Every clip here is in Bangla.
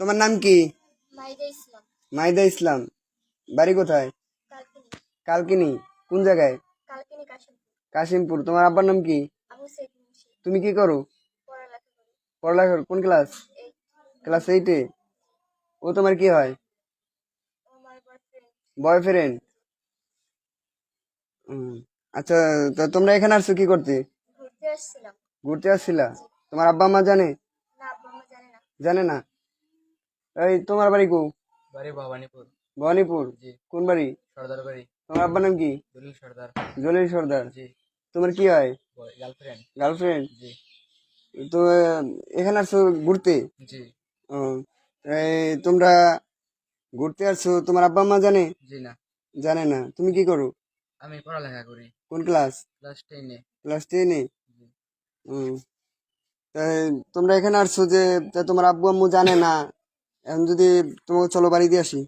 তোমার নাম কি? মাইদা ইসলাম। বাড়ি কোথায়? কালকিনি। কোন জায়গায়? কাশিমপুর। তোমার আব্বার নাম কি? তুমি কি করো? পড়ালেখা কোন ক্লাস? ক্লাস এইটে ও তোমার কি হয়? বয়ফ্রেন্ড আচ্ছা তা তোমরা এখানে আসছো কি করতে? ঘুরতে আসছিলা? তোমার আব্বা মা জানে জানে না? এই তোমার বাড়ি কো? বাড়ি ভবানীপুর। ভবানীপুর? জি। কোন বাড়ি? সর্দার বাড়ি তোমার আব্বার নাম কি? দলিল সর্দার। জলিল সর্দার। জি। তোমার কি হয়? গার্লফ্রেন্ড গার্লফ্রেন্ড জি। তো এখানে আসছো ঘুরতে? জি। তোমরা ঘুরতে আসছো তোমার আব্বা মা জানে? জি না। জানে না। তুমি কি করো? আমি পড়ালেখা করি। কোন ক্লাস ক্লাস টেনে ক্লাস টেনে তোমরা এখানে আসছো যে তোমার আব্বু আম্মু জানে না? এখন যদি তোমাকে চলো বাড়ি দিয়ে আসি?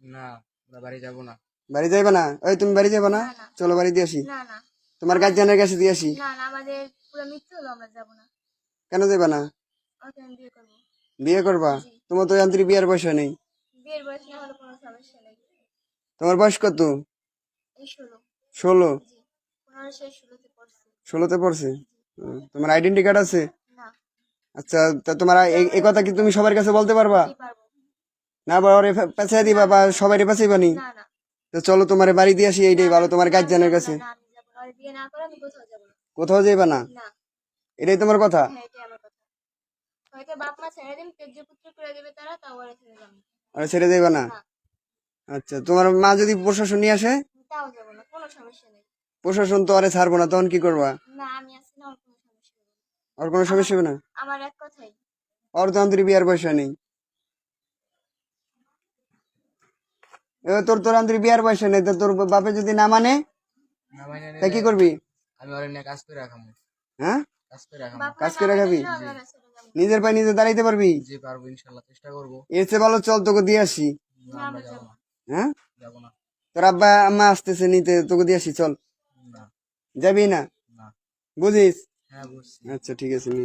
না আমরা বাড়ি যাব না। বাড়ি যাইবে না? ওই তুমি বাড়ি যাবে না। চলো বাড়ি দিয়ে আসি। না না। তোমার গার্জিয়ানের কাছে দিয়ে আসি। না না আমাদের পুরো মিথ্যে হলো আমরা যাব না। কেন যাবে না? বিয়ে করব। বিয়ে করবা? তোমার তো যান্ত্রিক বিয়ের বয়স নেই বিয়ের বয়স না হলে কোনো সমস্যা নেই। তোমার বয়স কত? ষোলো। ষোলোতে পড়ছে। তোমার আইডেন্টি কার্ড আছে? আচ্ছা তা তোমার এই- কথা কি তুমি সবার কাছে বলতে পারব? না বা ওরে পেঁচাই দিবা বা সবাই পেঁচাইবা নি? তো চলো তোমার বাড়ি দিয়ে আসি এইটাই ভালো তোমার গার্জিয়ানের কাছে। কোথাও যাইবা না? এটাই তোমার কথা? হ্যাঁ আর ছেড়ে। যাইবা না। আচ্ছা তোমার মা যদি প্রশাসন নিয়ে আসে? প্রশাসন তো আরে ছাড়বো না তখন কি করবা? ওর আর কোনো সমস্যা হবে না? আমার এক কথাই। ওর তো আন্তরিক বিয়ার পয়সা নেই। তোর তোর আন্তরিক বিয়ার পয়সা নেই তো তোর বাপে যদি না মানে না মানে তা কি করবি? আমি ওর নিয়ে কাজ করে রাখাম। হ্যাঁ? কাজ করে খাবি? নিজের পায়ে নিজে দাঁড়াইতে পারবি? জি পারব ইনশাল্লাহ চেষ্টা করব। এর চেয়ে ভালো চল তোকে দিয়ে আসি। হ্যাঁ? যাব না। তোর আব্বা আম্মা আসতেছে নিতে তোকে দিয়ে আসি চল। যাবি না? না। বুঝিস? হ্যাঁ আচ্ছা ঠিক আছে নি।